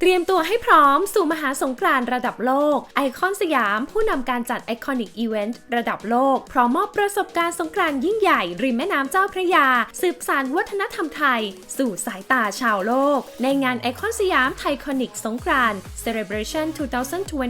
เตรียมตัวให้พร้อมสู่มหาสงกรานต์ระดับโลก ไอคอนสยามผู้นำการจัดไอคอนิกอีเวนต์ระดับโลก พร้อมมอบประสบการณ์สงกรานต์ยิ่งใหญ่ ริมแม่น้ำเจ้าพระยา สืบสานวัฒนธรรมไทย สู่สายตาชาวโลก ในงานไอคอนสยามไทคอนิกสงกรานต์ Celebration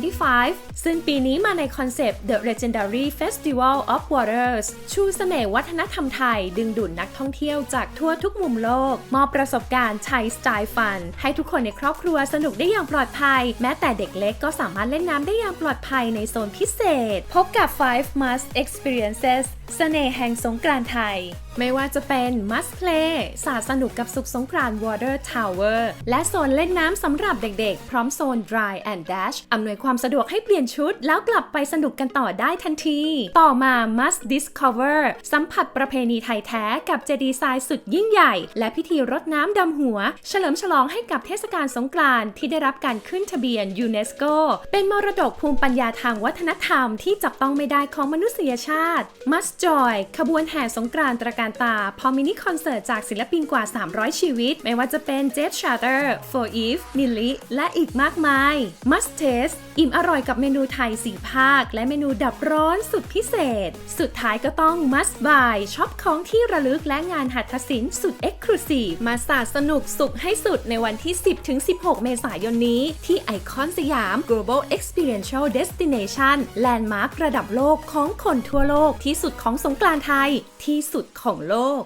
2025 ซึ่งปีนี้มาในคอนเซปต์ The Legendary Festival of Waters ชูเสน่ห์วัฒนธรรมไทย ดึงดูดนักท่องเที่ยวจากทั่วทุกมุมโลก มอบประสบการณ์ใช้สไตล์ฟัน ให้ทุกคนในครอบครัวสนุกได้อย่างปลอดภัย แม้แต่เด็กเล็กก็สามารถเล่นน้ำได้อย่างปลอดภัยในโซนพิเศษ พบกับ 5 must experiences เสน่ห์แห่งสงกรานต์ไทย ไม่ว่าจะเป็น must play สาสนุกกับสุขสงกรานต์ water tower และโซนเล่นน้ำสำหรับเด็กๆ พร้อมโซน dry and dash อำนวยความสะดวกให้เปลี่ยนชุด แล้วกลับไปสนุกกันต่อได้ทันที ต่อมา must discover สัมผัสประเพณีไทยแท้กับเจดีย์ทรายสุดยิ่งใหญ่ และพิธีรดน้ำดำหัว เฉลิมฉลองให้กับเทศกาลสงกรานต์ที่ได้รับการขึ้นทะเบียนยูเนสโกเป็นมรดกภูมิปัญญาทางวัฒนธรรมที่จับต้องไม่ได้ของมนุษยชาติ must joy ขบวนแห่สงกรานต์ตระการตา พอมินิคอนเสิร์ตจากศิลปินกว่า 300 ชีวิต ไม่ว่าจะเป็นเจฟชาร์เตอร์โฟอีฟมิลลิและอีกมากมาย must taste อิ่มอร่อยกับเมนูไทย4ภาค และเมนูดับร้อนสุดพิเศษ สุดท้ายก็ต้อง must buy ช็อปของที่ระลึกและงานหัตถศิลป์สุด Exclusive มาสาดสนุกสุขให้สุดในวันที่ 10-16 เมษายนนี้ ที่ไอคอนสยาม Global Experiential Destination แลนด์มาร์คระดับโลกของคนทั่วโลกที่สุดของสงกรานต์ไทย ที่สุดของของโลก